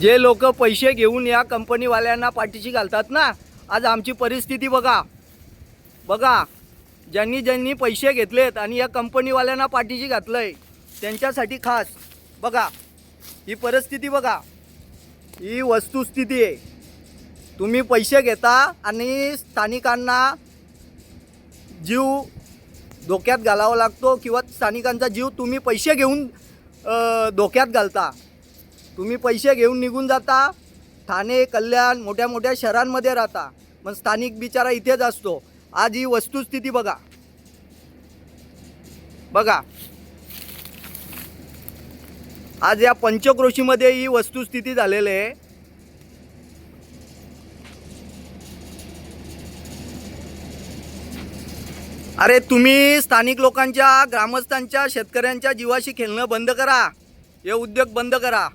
जे लोक पैसे घेऊन या कंपनीवाल्यांना पाठीशी घालतात ना आज आमची परिस्थिती बघा. बघा ज्यांनी ज्यांनी पैसे घेतलेत आणि या कंपनीवाल्यांना पाठीशी घातलं आहे त्यांच्यासाठी खास. बघा ही परिस्थिती बघा. ही वस्तुस्थिती आहे. तुम्ही पैसे घेता आणि स्थानिकांना जीव धोक्यात घालावा लागतो किंवा स्थानिकांचा जीव तुम्ही पैसे घेऊन धोक्यात घालता. तुम्ही पैसे घेऊन निघून जाता. ठाणे कल्याण मोठ्या मोठ्या शहरांमध्ये राहता. पण स्थानिक बिचारा इथेच असतो. आज ही वस्तुस्थिती बघा. बघा. आज या पंचक्रोशीमध्ये ही वस्तुस्थिती झालेली आहे. अरे तुम्ही स्थानिक लोकांच्या ग्रामस्थांच्या शेतकऱ्यांच्या जीवाशी खेळणं बंद करा. हे उद्योग बंद करा.